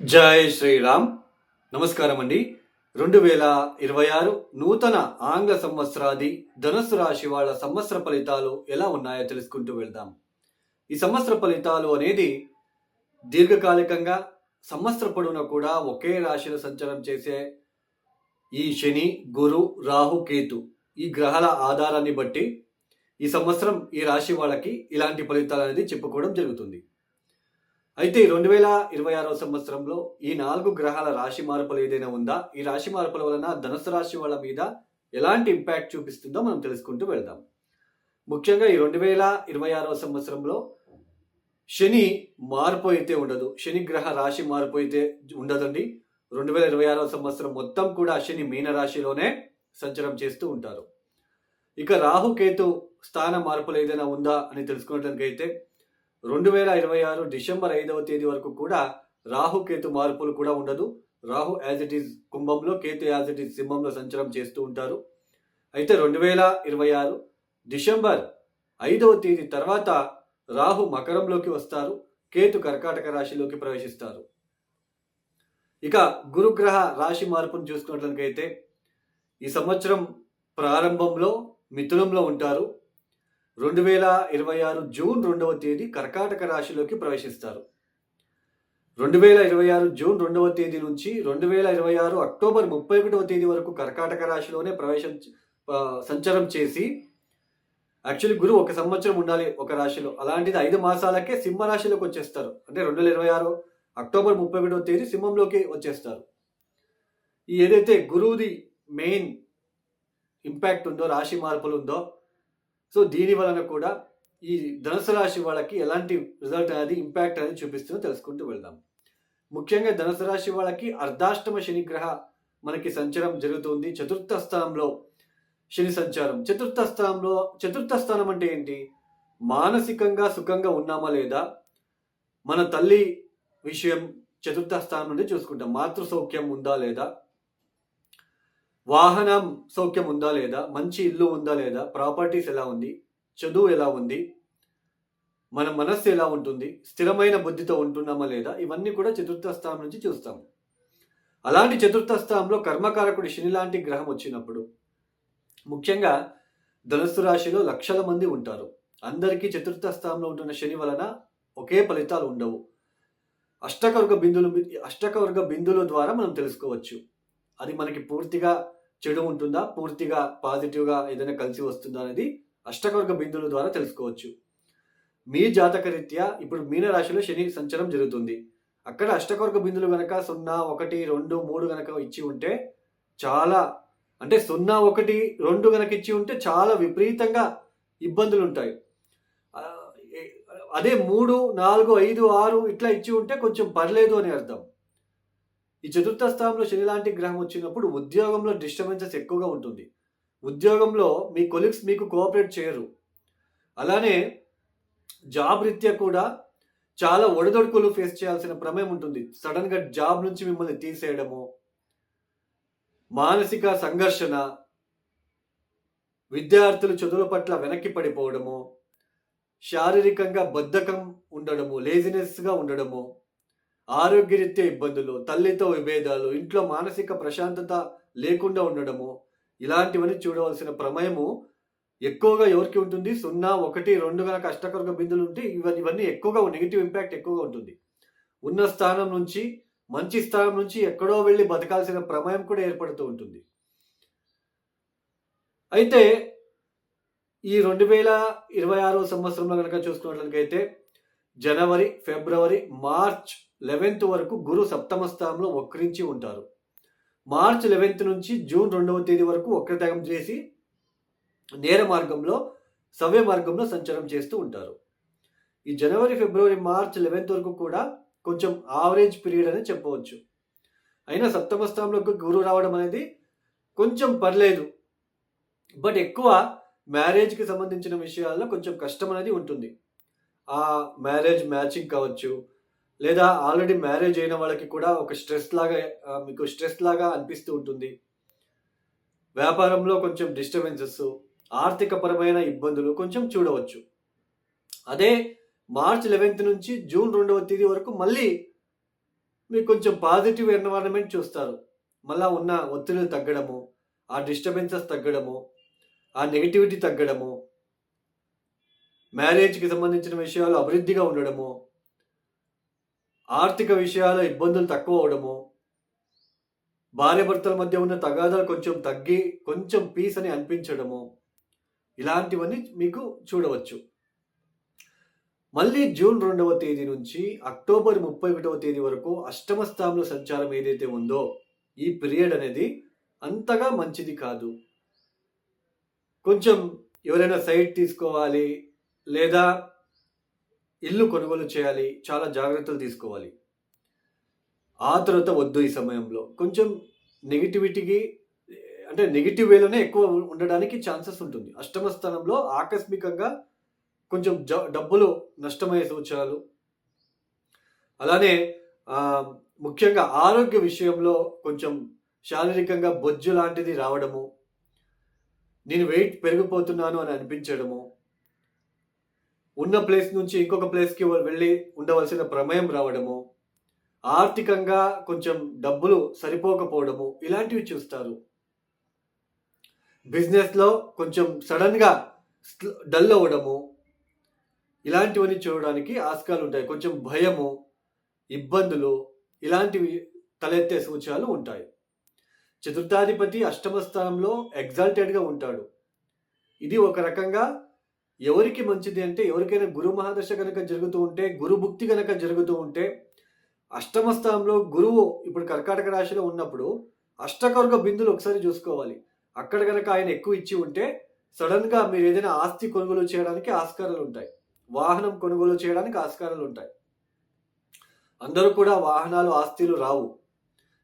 జై శ్రీరామ్. నమస్కారం అండి రెండు వేల ఇరవై ఆరు నూతన ఆంగ్ల సంవత్సరాది ధనుస్సు రాశి వాళ్ళ సంవత్సర ఫలితాలు ఎలా ఉన్నాయో తెలుసుకుంటూ వెళ్దాం. ఈ సంవత్సర ఫలితాలు అనేది దీర్ఘకాలికంగా సంవత్సర పొడవున కూడా ఒకే రాశిలో సంచారం చేసే ఈ శని గురు రాహు కేతు ఈ గ్రహాల ఆధారాన్ని బట్టి ఈ సంవత్సరం ఈ రాశి వాళ్ళకి ఇలాంటి ఫలితాలు అనేది చెప్పుకోవడం జరుగుతుంది. అయితే రెండు వేల ఇరవై ఆరవ సంవత్సరంలో ఈ నాలుగు గ్రహాల రాశి మార్పులు ఏదైనా ఉందా? ఈ రాశి మార్పుల వలన ధనుసు రాశి వాళ్ళ మీద ఎలాంటి ఇంపాక్ట్ చూపిస్తుందో మనం తెలుసుకుంటూ వెళ్దాం. ముఖ్యంగా ఈ రెండు వేల ఇరవై ఆరవ సంవత్సరంలో శని మార్పు అయితే ఉండదు. శని గ్రహ రాశి మార్పు అయితే ఉండదండి. రెండు వేల ఇరవై ఆరవ సంవత్సరం మొత్తం కూడా శని మీన రాశిలోనే సంచారం చేస్తూ ఉంటారు. ఇక రాహుకేతు స్థాన మార్పులు ఏదైనా ఉందా అని తెలుసుకోవడానికి అయితే రెండు వేల ఇరవై ఆరు డిసెంబర్ ఐదవ తేదీ వరకు కూడా రాహు కేతు మార్పులు కూడా ఉండదు. రాహు యాజ్ ఇట్ ఈజ్ కుంభంలో కేతు యాజ్ ఇట్ ఈజ్ సింహంలో సంచారం చేస్తూ ఉంటారు. అయితే రెండు వేల ఇరవై ఆరు డిసెంబర్ ఐదవ తేదీ తర్వాత రాహు మకరంలోకి వస్తారు. కేతు కర్కాటక రాశిలోకి ప్రవేశిస్తారు. ఇక గురుగ్రహ రాశి మార్పును చూసుకున్నట్లయితే ఈ సంవత్సరం ప్రారంభంలో మిథునంలో ఉంటారు. రెండు వేల ఇరవై ఆరు జూన్ రెండవ తేదీ కర్కాటక రాశిలోకి ప్రవేశిస్తారు. రెండు వేల ఇరవై ఆరు జూన్ రెండవ తేదీ నుంచి రెండు వేల ఇరవై ఆరు అక్టోబర్ ముప్పై ఒకటవ తేదీ వరకు కర్కాటక రాశిలోనే ప్రవేశం సంచారం చేసి యాక్చువల్లీ గురువు ఒక సంవత్సరం ఉండాలి ఒక రాశిలో. అలాంటిది ఐదు మాసాలకే సింహ రాశిలోకి వచ్చేస్తారు. అంటే రెండు వేల ఇరవై ఆరు అక్టోబర్ ముప్పై ఒకటవ తేదీ సింహంలోకి వచ్చేస్తారు. ఏదైతే గురువుది మెయిన్ ఇంపాక్ట్ ఉందో రాశి మార్పులు ఉందో సో దీని వలన కూడా ఈ ధనుసు రాశి వాళ్ళకి ఎలాంటి రిజల్ట్ అనేది ఇంపాక్ట్ అనేది చూపిస్తుందో తెలుసుకుంటూ వెళ్దాం. ముఖ్యంగా ధనుసు రాశి వాళ్ళకి అర్ధాష్టమ శనిగ్రహ మనకి సంచారం జరుగుతుంది. చతుర్థ స్థానంలో శని సంచారం. చతుర్థ స్థానంలో చతుర్థ స్థానం అంటే ఏంటి? మానసికంగా సుఖంగా ఉన్నామా లేదా? మన తల్లి విషయం చతుర్థ స్థానం నుండి చూసుకుంటాం. మాతృ సౌఖ్యం ఉందా లేదా? వాహన సౌఖ్యం ఉందా లేదా? మంచి ఇల్లు ఉందా లేదా? ప్రాపర్టీస్ ఎలా ఉంది? చదువు ఎలా ఉంది? మన మనస్సు ఎలా ఉంటుంది? స్థిరమైన బుద్ధితో ఉంటున్నామా లేదా? ఇవన్నీ కూడా చతుర్థ స్థానం నుంచి చూస్తాము అలాంటి చతుర్థ స్థానంలో కర్మకారకుడి శని లాంటి గ్రహం వచ్చినప్పుడు ముఖ్యంగా ధనుస్సు రాశిలో లక్షల మంది ఉంటారు. అందరికీ చతుర్థ స్థానంలో ఉంటున్న శని వలన ఒకే ఫలితాలు ఉండవు. అష్టకవర్గ బిందులు అష్టకవర్గ బిందుల ద్వారా మనం తెలుసుకోవచ్చు. అది మనకి పూర్తిగా చెడు ఉంటుందా? పూర్తిగా పాజిటివ్గా ఏదైనా కలిసి వస్తుందా అనేది అష్టకవర్గ బిందువుల ద్వారా తెలుసుకోవచ్చు. మీ జాతక రీత్యా ఇప్పుడు మీనరాశిలో శని సంచారం జరుగుతుంది. అక్కడ అష్టకవర్గ బిందులు కనుక సున్నా ఒకటి రెండు మూడు కనుక ఇచ్చి ఉంటే చాలా అంటే సున్నా ఒకటి రెండు కనుక ఇచ్చి ఉంటే చాలా విపరీతంగా ఇబ్బందులు ఉంటాయి. అదే మూడు నాలుగు ఐదు ఆరు ఇట్లా ఇచ్చి ఉంటే కొంచెం పర్లేదు అని అర్థం. ఈ చతుర్థ స్థానంలో శని లాంటి గ్రహం వచ్చినప్పుడు ఉద్యోగంలో డిస్టర్బెన్సెస్ ఎక్కువగా ఉంటుంది. ఉద్యోగంలో మీ కొలీగ్స్ మీకు కోఆపరేట్ చేయరు. అలానే జాబ్ రీత్యా కూడా చాలా ఒడిదొడుకులు ఫేస్ చేయాల్సిన ప్రమేయం ఉంటుంది. సడన్గా జాబ్ నుంచి మిమ్మల్ని తీసేయడము మానసిక సంఘర్షణ విద్యార్థులు చదువుల పట్ల వెనక్కి పడిపోవడము శారీరకంగా బద్ధకం ఉండడము లేజినెస్గా ఉండడము ఆరోగ్యరీత్యా ఇబ్బందులు తల్లితో విభేదాలు ఇంట్లో మానసిక ప్రశాంతత లేకుండా ఉండడము ఇలాంటివన్నీ చూడవలసిన ప్రమేయము ఎక్కువగా ఎవరికి ఉంటుంది? సున్నా ఒకటి రెండు గల అష్టకర్గ బిందులు ఉంటే ఇవన్నీ ఇవన్నీ ఎక్కువగా నెగిటివ్ ఇంపాక్ట్ ఎక్కువగా ఉంటుంది. ఉన్న స్థానం నుంచి మంచి స్థానం నుంచి ఎక్కడో వెళ్ళి బతకాల్సిన ప్రమేయం కూడా ఏర్పడుతూ ఉంటుంది. అయితే ఈ రెండు వేల ఇరవై ఆరో సంవత్సరంలో కనుక చూసుకున్నట్లయితే జనవరి ఫిబ్రవరి మార్చ్ లెవెన్త్ వరకు గురు సప్తమ స్థానంలో వక్రించి ఉంటారు. మార్చ్ లెవెన్త్ నుంచి జూన్ రెండవ తేదీ వరకు వక్రతగం చేసి నేర మార్గంలో సవ్య మార్గంలో సంచారం చేస్తూ ఉంటారు. ఈ జనవరి ఫిబ్రవరి మార్చ్ లెవెన్త్ వరకు కూడా కొంచెం ఆవరేజ్ పీరియడ్ అని చెప్పవచ్చు. అయినా సప్తమ స్థానంలోకి గురువు రావడం అనేది కొంచెం పర్లేదు. బట్ ఎక్కువ మ్యారేజ్కి సంబంధించిన విషయాల్లో కొంచెం కష్టం అనేది ఉంటుంది. ఆ మ్యారేజ్ మ్యాచింగ్ కావచ్చు లేదా ఆల్రెడీ మ్యారేజ్ అయిన వాళ్ళకి కూడా ఒక స్ట్రెస్ లాగా మీకు స్ట్రెస్ లాగా అనిపిస్తూ ఉంటుంది. వ్యాపారంలో కొంచెం డిస్టర్బెన్సెస్ ఆర్థికపరమైన ఇబ్బందులు కొంచెం చూడవచ్చు. అదే మార్చ్ లెవెన్త్ నుంచి జూన్ రెండవ తేదీ వరకు మళ్ళీ మీకు కొంచెం పాజిటివ్ ఎన్వైరన్మెంట్ చూస్తారు. మళ్ళా ఉన్న ఒత్తిడులు తగ్గడము ఆ డిస్టర్బెన్సెస్ తగ్గడము ఆ నెగిటివిటీ తగ్గడము మ్యారేజ్కి సంబంధించిన విషయాలు అభివృద్ధిగా ఉండడము ఆర్థిక విషయాల ఇబ్బందులు తక్కువ అవడము భార్యాభర్తల మధ్య ఉన్న తగాదాలు కొంచెం తగ్గి కొంచెం పీస్ అని అనిపించడము ఇలాంటివన్నీ మీకు చూడవచ్చు. మళ్ళీ జూన్ రెండవ తేదీ నుంచి అక్టోబర్ ముప్పై ఒకటవ తేదీ వరకు అష్టమ స్థానంలో సంచారం ఏదైతే ఉందో ఈ పీరియడ్ అనేది అంతగా మంచిది కాదు. కొంచెం ఎవరైనా సైట్ తీసుకోవాలి లేదా ఇల్లు కొనుగోలు చేయాలి చాలా జాగ్రత్తలు తీసుకోవాలి. ఆతురత వద్దు ఈ సమయంలో. కొంచెం నెగిటివిటీకి అంటే నెగిటివ్ వేలోనే ఎక్కువ ఉండడానికి ఛాన్సెస్ ఉంటుంది. అష్టమ స్థానంలో ఆకస్మికంగా కొంచెం జ డబ్బులు నష్టమయ్యే సూచనలు అలానే ముఖ్యంగా ఆరోగ్య విషయంలో కొంచెం శారీరకంగా బొజ్జు లాంటిది రావడము నేను వెయిట్ పెరిగిపోతున్నాను అని అనిపించడము ఉన్న ప్లేస్ నుంచి ఇంకొక ప్లేస్కి వెళ్ళి ఉండవలసిన ప్రమేయం రావడము ఆర్థికంగా కొంచెం డబ్బులు సరిపోకపోవడము ఇలాంటివి చూస్తారు. బిజినెస్లో కొంచెం సడన్గా డల్ అవ్వడము ఇలాంటివన్నీ చూడడానికి ఆస్కాలు ఉంటాయి. కొంచెం భయము ఇబ్బందులు ఇలాంటివి తలెత్తే సూచనలు ఉంటాయి. చతుర్థాధిపతి అష్టమ స్థానంలో ఎగ్జాల్టెడ్గా ఉంటాడు. ఇది ఒక రకంగా ఎవరికి మంచిది అంటే ఎవరికైనా గురు మహాదశ కనుక జరుగుతూ ఉంటే గురు భుక్తి కనుక జరుగుతూ ఉంటే అష్టమ స్థానంలో గురువు ఇప్పుడు కర్కాటక రాశిలో ఉన్నప్పుడు అష్టకర్గ బిందులు ఒకసారి చూసుకోవాలి. అక్కడ కనుక ఆయన ఎక్కువ ఇచ్చి ఉంటే సడన్గా మీరు ఏదైనా ఆస్తి కొనుగోలు చేయడానికి ఆస్కారాలు ఉంటాయి. వాహనం కొనుగోలు చేయడానికి ఆస్కారాలు ఉంటాయి. అందరూ కూడా వాహనాలు ఆస్తిలు రావు.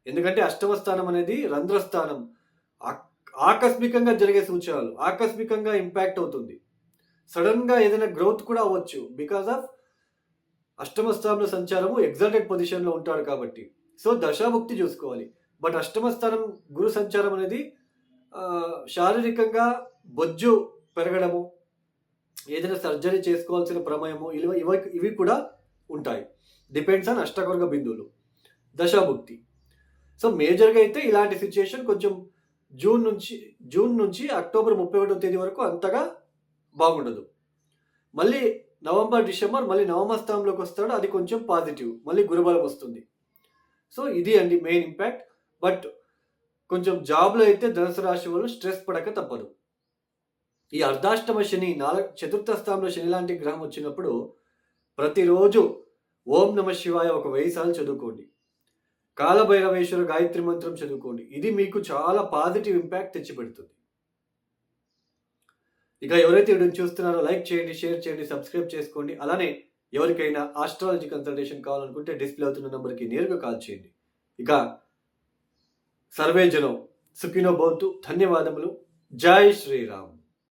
ఎందుకంటే అష్టమ స్థానం అనేది రంధ్రస్థానం. ఆకస్మికంగా జరిగే సూచనలు ఆకస్మికంగా ఇంపాక్ట్ అవుతుంది. సడన్గా ఏదైనా గ్రోత్ కూడా అవ్వచ్చు. బికాస్ ఆఫ్ అష్టమ స్థానంలో సంచారము ఎగ్జాల్టెడ్ పొజిషన్లో ఉంటాడు కాబట్టి. సో దశాభుక్తి చూసుకోవాలి. బట్ అష్టమ స్థానం గురు సంచారం అనేది శారీరకంగా బొజ్జు పెరగడము ఏదైనా సర్జరీ చేసుకోవాల్సిన ప్రమేయము ఇవి ఇవి ఇవి కూడా ఉంటాయి. డిపెండ్స్ ఆన్ అష్టకర్గ బిందువులు. దశాభుక్తి సో మేజర్గా అయితే ఇలాంటి సిచ్యుయేషన్ కొంచెం జూన్ నుంచి జూన్ నుంచి అక్టోబర్ ముప్పై ఒకటో తేదీ వరకు అంతగా బాగుండదు. మళ్ళీ నవంబర్ డిసెంబర్ మళ్ళీ నవమ స్థానంలోకి వస్తాడు అది కొంచెం పాజిటివ్. మళ్ళీ గురుబలం వస్తుంది. సో ఇది అండి మెయిన్ ఇంపాక్ట్ బట్ కొంచెం జాబ్లో అయితే ధనుసు రాశి వాళ్ళు స్ట్రెస్ పడక తప్పదు. ఈ అర్ధాష్టమ శని నాలుగు చతుర్థ స్థానంలో శని లాంటి గ్రహం వచ్చినప్పుడు ప్రతిరోజు ఓం నమ శివాయ ఒక వెయ్యి సార్లు చదువుకోండి. కాలభైరవేశ్వర గాయత్రి మంత్రం చదువుకోండి. ఇది మీకు చాలా పాజిటివ్ ఇంపాక్ట్ తెచ్చిపెడుతుంది. ఇక ఎవరైతే వీడియోని చూస్తున్నారో లైక్ చేయండి షేర్ చేయండి సబ్స్క్రైబ్ చేసుకోండి. అలానే ఎవరికైనా ఆస్ట్రాలజీ కన్సల్టేషన్ కావాలనుకుంటే డిస్ప్లే అవుతున్న నెంబర్కి నేరుగా కాల్ చేయండి. ఇక సర్వేజనం సుఖినో భవతు. ధన్యవాదములు. జై శ్రీరామ్.